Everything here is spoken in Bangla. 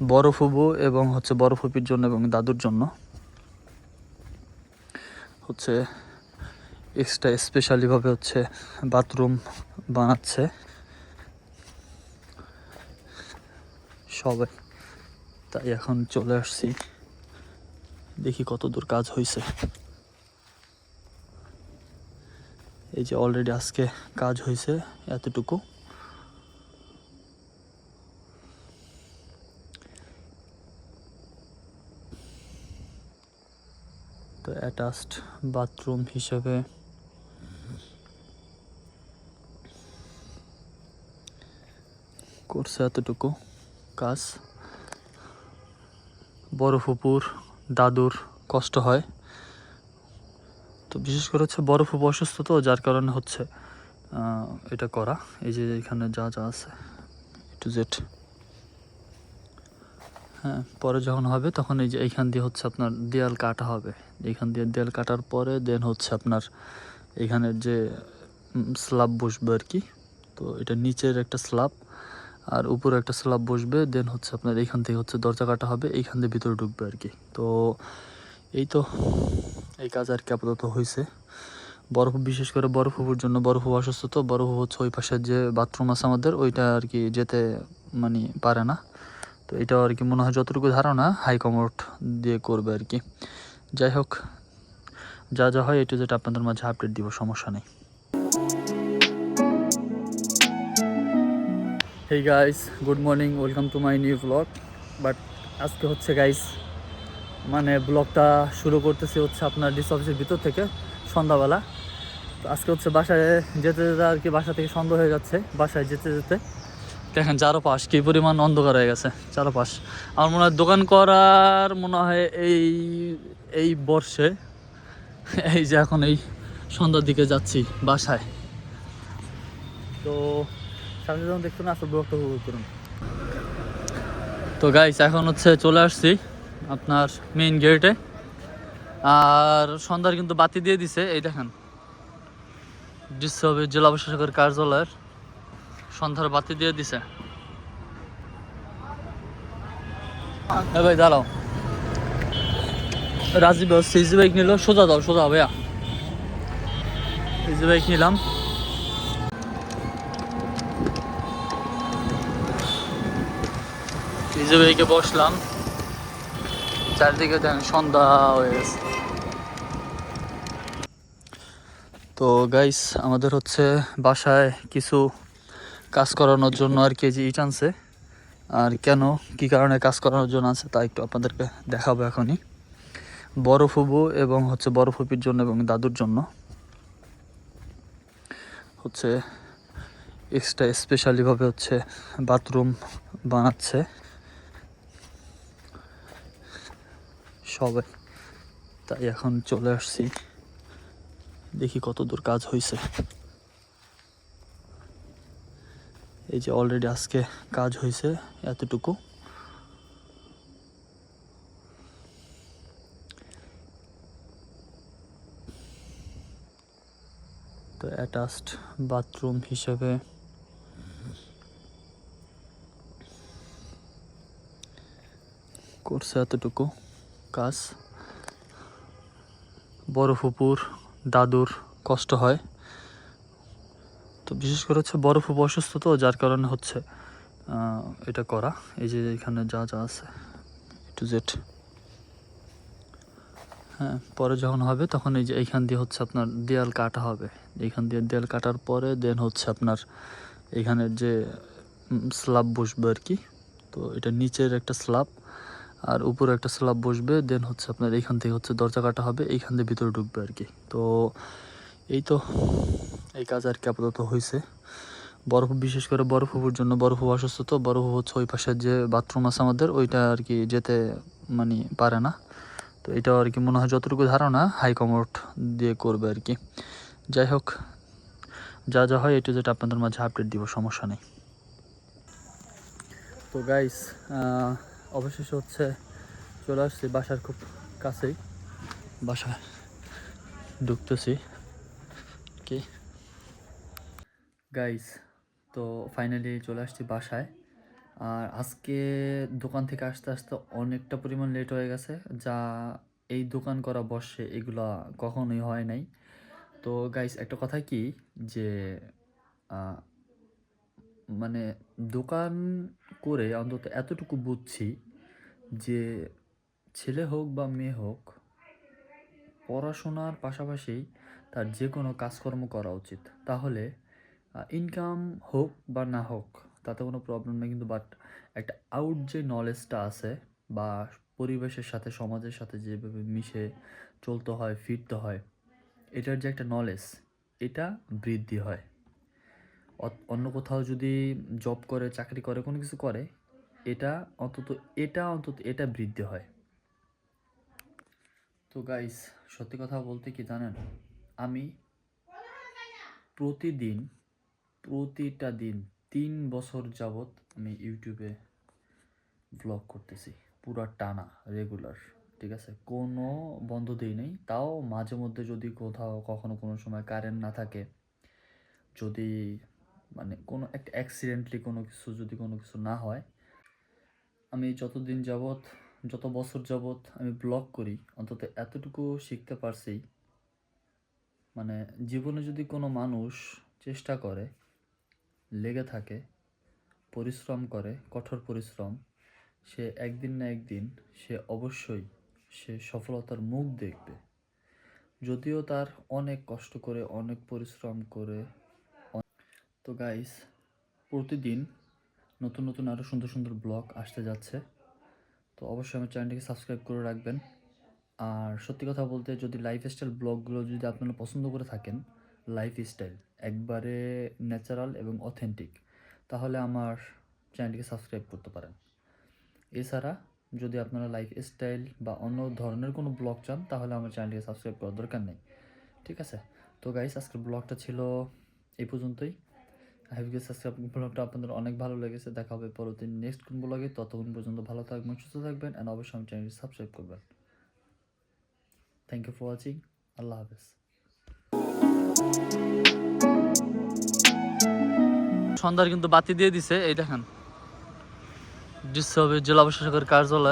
বড় ফুবু এবং হচ্ছে বড় ফুপির জন্য এবং দাদুর জন্য। হচ্ছে এক্সট্রা স্পেশালিভাবে হচ্ছে বাথরুম বানাচ্ছে। সবাই তাই এখন চলে আসছি। দেখি কত দূর কাজ হয়েছে এই যে অলরেডি আজকে কাজ হয়েছে এতটুকু। তো অ্যাটাচড বাথরুম হিসেবে। করছে এতটুকু কাজ। বড় ফুপুর, দাদুর কষ্ট হয়। তো বিশেষ করে হচ্ছে বড় ফুপু অসুস্থ তো, যার কারণে হচ্ছে এটা করা। এই যে এখানে যা যা আছে টু জেড হ্যাঁ পরে যখন হবে তখন এই যে এইখান দিয়ে হচ্ছে আপনার দেয়াল কাটা হবে। এইখান দিয়ে দেয়াল কাটার পরে দেন হচ্ছে আপনার এখানের যে স্ল্যাব বসবে আর কি, তো এটা নিচের একটা স্ল্যাব আর উপরে একটা স্ল্যাব বসবে দেন হচ্ছে আপনার এইখান থেকে হচ্ছে দরজা কাটা হবে এইখান দিয়ে ভিতরে ঢুকবে আর কি। তো এই তো এই কাজ আর কি আপাতত হয়েছে বরফ, বিশেষ করে বরফ ফুপুর জন্য, বরফ অসুস্থ তো, বরফ হচ্ছে ওই পাশের যে বাথরুম আছে আমাদের, ওইটা আর কি যেতে মানে পারে না। তো এটা আর কি মনে হয় যতটুকু ধারণা হাই কমোড দিয়ে করবে আর কি। যাই হোক যা যা হয় একটু যেটা আপনাদের মাঝে আপডেট দিব, সমস্যা নেই। Hey guys good morning welcome to my new blog but আজকে হচ্ছে গাইস মানে ব্লগটা শুরু করতেছি হচ্ছে আপনার ডিস অফিসের ভিতর থেকে, সন্ধ্যাবেলা। তো আজকে হচ্ছে বাসায় যেতে যেতে আর কি বাসা থেকে সন্ধ্যা হয়ে যাচ্ছে, বাসায় যেতে যেতে। দেখেন চারোপাশ কী পরিমাণ অন্ধকার হয়ে গেছে, চারোপাশ। আমার মনে হয় দোকান করার মনে হয় এই এই বর্ষে, এই যে এখন এই সন্ধ্যার দিকে যাচ্ছি বাসায়। তো সামনে যখন দেখতে না আসলে ব্লগটা করুন তো গাইস এখন হচ্ছে চলে আসছি আপনার মেইন গেটে আর সন্ধ্যার কিন্তু বাতি দিয়ে দিছে, এই দেখেন। দৃশ্য জেলা প্রশাসকের কার্যালয়ের সন্ধ্যার বাতি দিয়ে দিছে। হ্যাঁ ভাই, দাঁড়াও। রাজীব, সিজি বাইক নিল, সোজা দাও, সোজা, ভাইয়া। সিজি বাইক নিলাম। সিজি বাইকে বসলাম। চারদিকে দেখেন সন্ধ্যা হয়ে গেছে। তো গাইস আমাদের হচ্ছে বাসায় কিছু কাজ করানোর জন্য আর কি যে ইট আনছে আর কেন, কি কারণে কাজ করানোর জন্য আছে তা একটু আপনাদেরকে দেখাবো এখনই। বড় ফুবু এবং হচ্ছে বড় ফুপির জন্য এবং দাদুর জন্য। হচ্ছে এক্সট্রা স্পেশালিভাবে হচ্ছে বাথরুম বানাচ্ছে। সবাই, তাই এখন চলে আসছি। দেখি কত দূর কাজ হয়েছে এই যে অলরেডি আজকে কাজ হয়েছে এতটুকু। তো অ্যাটাচড বাথরুম হিসেবে করছে এতটুকু কাজ। বড় ফুপুর, দাদুর কষ্ট হয়। তো বিশেষ করে হচ্ছে বরফ অসুস্থ তো, যার কারণে হচ্ছে এটা করা। এই যে এখানে যা যা আছে টু জেড হ্যাঁ পরে যখন হবে তখন এই যে এইখান দিয়ে হচ্ছে আপনার দেয়াল কাটা হবে। এইখান দিয়ে দেয়াল কাটার পরে দেন হচ্ছে আপনার এখানের যে স্ল্যাব বসবে আর কি, তো এটা নিচের একটা স্ল্যাব, আর উপরে একটা স্ল্যাব বসবে দেন হচ্ছে আপনার এইখান থেকে হচ্ছে দরজা কাটা হবে, এইখান দিয়ে ভিতরে ঢুকবে আর কি। তো এই তো এই কাজ আর কি আপাতত হয়েছে বরফ বিশেষ করে বরফ ফুপুর জন্য বরফ অসুস্থ তো বরফ হচ্ছে ওই পাশের যে বাথরুম আছে আমাদের, ওইটা আর কি যেতে মানে পারে না। তো এটা আর কি মনে হয় যতটুকু ধারণা হাই কমোড দিয়ে করবে আর কি। যাই হোক, যা যা হয় একটু যেটা আপনাদের মাঝে আপডেট দিব, সমস্যা নেই। তো গাইস অবশেষে হচ্ছে চলে আসছি বাসার খুব কাছেই। বাসা ঢুকতেছি। কি? গাইস তো ফাইনালি চলে আসছি বাসায়। আর আজকে দোকান থেকে আসতে আসতে অনেকটা পরিমাণ লেট হয়ে গেছে, যা এই দোকান করা বর্ষে এগুলা কখনোই হয় নাই। তো গাইস একটা কথা কি? যে মানে দোকান করে অন্তত এতটুকু বুঝছি যে, ছেলে হোক বা মেয়ে হোক, পড়াশোনার পাশাপাশি তার যে কোনো কাজকর্ম করা উচিত। তাহলে ইনকাম হোক বা না হোক, তাতে কোনো প্রবলেম নেই কিন্তু বাট একটা আউট যে নলেজটা আছে বা পরিবেশের সাথে, সমাজের সাথে যেভাবে মিশে চলতে হয়, ফিরতে হয়, এটার যে একটা নলেজ এটা বৃদ্ধি হয়। অন্য কোথাও যদি জব করে, চাকরি করে, কোনো কিছু করে, এটা অন্তত এটা অন্তত, এটা বৃদ্ধি হয়। তো গাইস সত্যি কথা বলতে কি জানেন? আমি প্রতিদিন প্রতিটা দিন তিন বছর যাবৎ আমি ইউটিউবে ব্লগ করতেছি। পুরা টানা রেগুলার ঠিক আছে? কোনো বন্ধ দিই নেই। তাও মাঝে মধ্যে যদি কোথাও কখনো কোনো সময় কারেন্ট না থাকে, যদি মানে কোনো একটা অ্যাক্সিডেন্টলি কোনো কিছু, যদি কোনো কিছু না হয়, আমি যতদিন যাবৎ, যত বছর যাবৎ আমি ব্লগ করি, অন্তত এতটুকু শিখতে পারছি। মানে জীবনে যদি কোনো মানুষ চেষ্টা করে লেগে থাকে, পরিশ্রম করে, কঠোর পরিশ্রম, সে একদিন না একদিন সে অবশ্যই সে সফলতার মুখ দেখবে। যদিও তার অনেক কষ্ট করে, অনেক পরিশ্রম করে তো গাইস প্রতিদিন নতুন নতুন আরও সুন্দর সুন্দর ব্লগ আসতে যাচ্ছে। তো অবশ্যই আমার চ্যানেলটিকে সাবস্ক্রাইব করে রাখবেন। আর সত্যি কথা বলতে যদি লাইফস্টাইল ব্লগগুলো যদি আপনারা পছন্দ করে থাকেন লাইফস্টাইল একবারে ন্যাচারাল এবং অথেন্টিক তাহলে আমার চ্যানেলটিকে সাবস্ক্রাইব করতে পারেন। এছাড়া যদি আপনারা লাইফস্টাইল বা অন্য ধরনের কোনো ব্লগ চান, তাহলে আমার চ্যানেলটিকে সাবস্ক্রাইব করার দরকার নেই। ঠিক আছে? তো গাইস আজকের ব্লগটা ছিল এই পর্যন্তই। আই গেস সাবস্ক্রাইব ব্লগটা আপনাদের অনেক ভালো লেগেছে। দেখা হবে পরবর্তী নেক্সট কোন ব্লগে ততক্ষণ পর্যন্ত ভালো থাকবেন, সুস্থ থাকবেন অ্যান্ড অবশ্যই আমার চ্যানেলটি সাবস্ক্রাইব করবেন। থ্যাংক ইউ ফর ওয়াচিং আল্লাহ হাফেজ। সন্ধ্যার কিন্তু বাতি দিয়ে দিছে এই দেখেন। ডিসি জেলা প্রশাসকের কার্যালয়ের